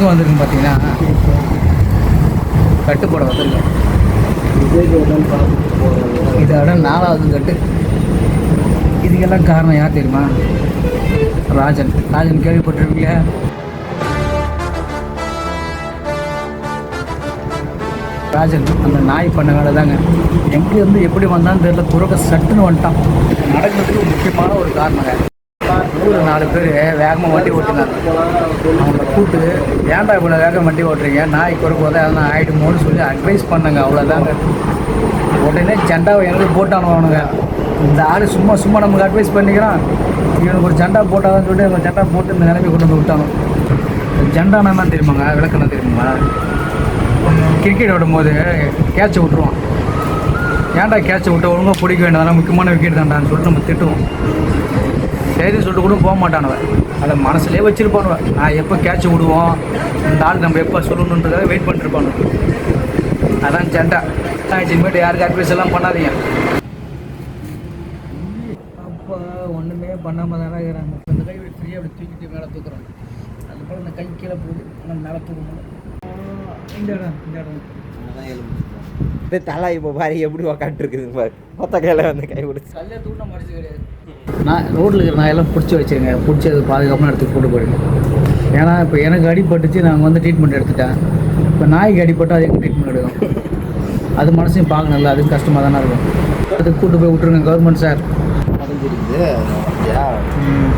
எங்கே வந்திருக்குன்னு பார்த்தீங்கன்னா கட்டுப்பட வந்திருக்கேன் இதோட நாலாவது கட்டு. இதுக்கெல்லாம் காரணம் யார் தெரியுமா? ராஜன். ராஜன் கேள்விப்பட்டிருக்கீங்க ராஜன் அந்த நாய் பண்ண வேலை தாங்க எங்கேருந்து எப்படி வந்தான்னு தெரியல. துறக்க சட்டுன்னு வந்துட்டான். நடக்கிறதுக்கு முக்கியமான ஒரு காரணங்க. ஒரு நாலு பேர் வேகமாக வண்டி ஓட்டினாங்க. அவங்கள கூப்பிட்டு ஏன்டா இவ்வளோ வேகம் வண்டி ஓட்டுறீங்க? நாய் குறுக்கு வந்து எதனா ஆகிடுமோன்னு சொல்லி அட்வைஸ் பண்ணுங்க அவ்வளோதாங்க உடனே ஜெண்டாவை எனக்கு போட்டானு அவனுங்க. இந்த ஆள் சும்மா சும்மா நமக்கு அட்வைஸ் பண்ணிக்கிறான். இவனுக்கு ஒரு ஜெண்டா போட்டாதான் சொல்லிட்டு இவன் ஜெண்டா போட்டு இந்த நிலைமை கொண்டு வந்து விட்டானோ? ஜெண்டானா என்ன தெரியுமாங்க? விளக்கணும் தெரியுமா கிரிக்கெட் விடும்போது கேட்சை விட்ருவான் ஏன்டா கேட்சை விட்டு? ஒழுங்காக பிடிக்க வேண்டியதான முக்கியமான விக்கெட் தான்டான்னு சொல்லிட்டு நம்ம திட்டுவோம். சரின்னு சொல்லிட்டு கூட போக மாட்டானுவன் அதை மனசுலேயே வச்சிருப்பானுவன் நான் எப்போ கேட்ச் விடுவோம்? இந்த ஆள் நம்ம எப்போ சொல்லணுன்றதை வெயிட் பண்ணிருப்பானு அதான் சண்டை. இனிமேட்டு யாருக்கு அட்வைஸ் எல்லாம் பண்ணாதீங்க. அப்போ ஒன்றுமே பண்ணாமல் தானே இருக்கிறாங்க. இந்த கை ஃப்ரீயாக அப்படி தூக்கிட்டு மேலே தூக்குறாங்க. அதுக்கப்புறம் இந்த கை கீழே போகுது. ஆனால் மேலே தூக்க முடியல. இந்த இடம் இந்த இடம். இந்த தலை இப்போ பாரு எப்படி உக்காந்துருக்குதுங்க பாரு. மொத்த கையில் வந்து கை பிடிச்சி நான் ரோட்டில் இருக்கிற நாயெல்லாம் பிடிச்சி வச்சுருங்க. பிடிச்சி அது பாதுகாப்பான இடத்துக்கு போட்டு போயிடுங்க ஏன்னா இப்போ எனக்கு அடிபட்டுச்சு நாங்கள் வந்து ட்ரீட்மெண்ட் எடுத்துட்டேன். இப்போ நாய்க்கு அடிபட்டு அது எங்கே ட்ரீட்மெண்ட் எடுக்கும்? அது மனசையும் பார்க்கணும்ல அதுவும் கஷ்டமாக தானே இருக்கும். அதுக்கு கூட்டு போய் விட்ருங்க கவர்மெண்ட் சார். முடிஞ்சிருக்குது ம்.